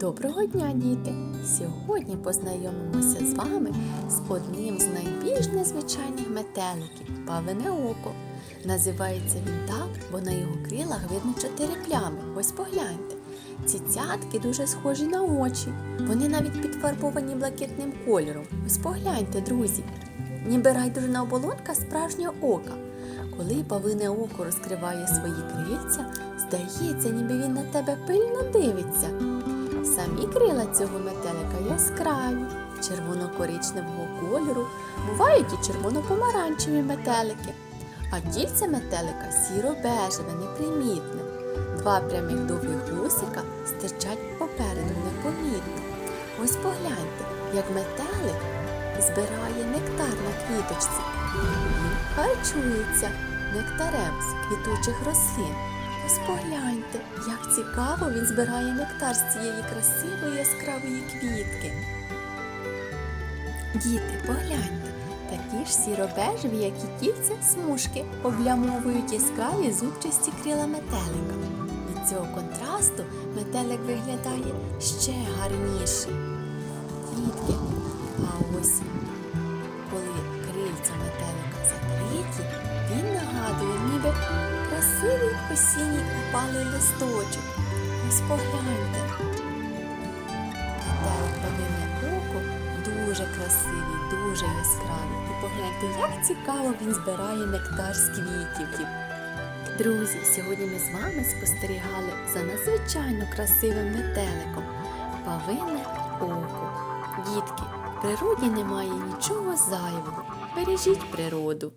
Доброго дня, діти! Сьогодні познайомимося з вами з одним з найбільш незвичайних метеликів павине око. Називається він так, бо на його крилах видно чотири плями. Ось погляньте. Ці цятки дуже схожі на очі. Вони навіть підфарбовані блакитним кольором. Ось погляньте, друзі. Ніби райдужна оболонка справжнього ока. Коли павине око розкриває свої крильця, здається, ніби він на тебе пильно дивиться. Самі крила цього метелика яскраві, червоно-коричневого кольору, бувають і червоно-помаранчеві метелики, а тільце метелика сіро-бежеве, непримітне. Два прямих довгих вусика стирчать попереду непомітно. Ось погляньте, як метелик збирає нектар на квіточці. Він харчується нектарем з квітучих рослин. Ось погляньте, як цікаво він збирає нектар з цієї красивої яскравої квітки. Діти, погляньте, такі ж сіробежеві, як і тільця смужки, облямовують яскраві зубчасті крила метелика. Від цього контрасту метелик виглядає ще гарніше. Дітки, а ось осінній упалий листочок. Ось погляньте. Метелик павине око дуже красивий, дуже яскравий. І погляньте, як цікаво він збирає нектар з квітів. Друзі, сьогодні ми з вами спостерігали за надзвичайно красивим метеликом павине око. Дітки, в природі немає нічого зайвого. Бережіть природу.